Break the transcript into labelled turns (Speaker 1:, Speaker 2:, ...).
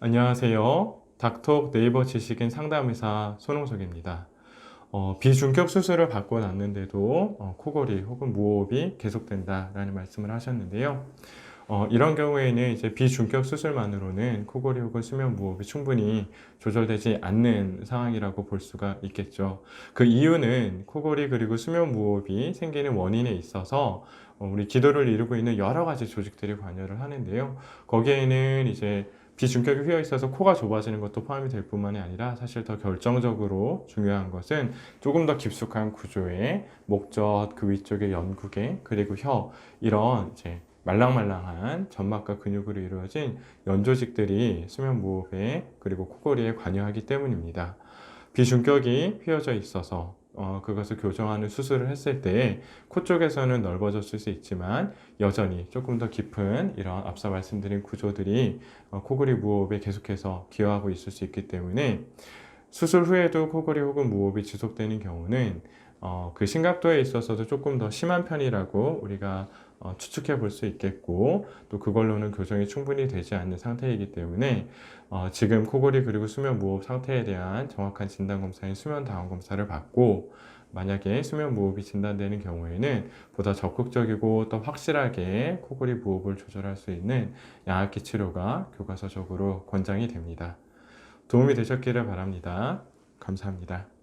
Speaker 1: 안녕하세요. 닥톡 네이버 지식인 상담의사 손홍석입니다. 어, 비중격 수술을 받고 났는데도 어, 코골이 혹은 무호흡이 계속된다라는 말씀을 하셨는데요. 어, 이런 경우에는 이제 비중격 수술만으로는 코골이 혹은 수면 무호흡이 충분히 조절되지 않는 상황이라고 볼 수가 있겠죠. 그 이유는 코골이 그리고 수면 무호흡이 생기는 원인에 있어서 어, 우리 기도를 이루고 있는 여러 가지 조직들이 관여를 하는데요. 거기에는 이제 비중격이 휘어 있어서 코가 좁아지는 것도 포함이 될 뿐만이 아니라 사실 더 결정적으로 중요한 것은 조금 더 깊숙한 구조의 목젖, 그 위쪽의 연구개, 그리고 혀 이런 이제 말랑말랑한 점막과 근육으로 이루어진 연조직들이 수면 무호흡에 그리고 코골이에 관여하기 때문입니다. 비중격이 휘어져 있어서 어, 그것을 교정하는 수술을 했을 때 코 쪽에서는 넓어졌을 수 있지만 여전히 조금 더 깊은 이런 앞서 말씀드린 구조들이 어, 코골이 무호흡에 계속해서 기여하고 있을 수 있기 때문에 수술 후에도 코골이 혹은 무호흡이 지속되는 경우는 어, 그 심각도에 있어서도 조금 더 심한 편이라고 우리가 어, 추측해 볼 수 있겠고 또 그걸로는 교정이 충분히 되지 않는 상태이기 때문에 어, 지금 코골이 그리고 수면 무호흡 상태에 대한 정확한 진단 검사인 수면 다원 검사를 받고 만약에 수면 무호흡이 진단되는 경우에는 보다 적극적이고 또 확실하게 코골이 무호흡을 조절할 수 있는 양압기 치료가 교과서적으로 권장이 됩니다. 도움이 되셨기를 바랍니다. 감사합니다.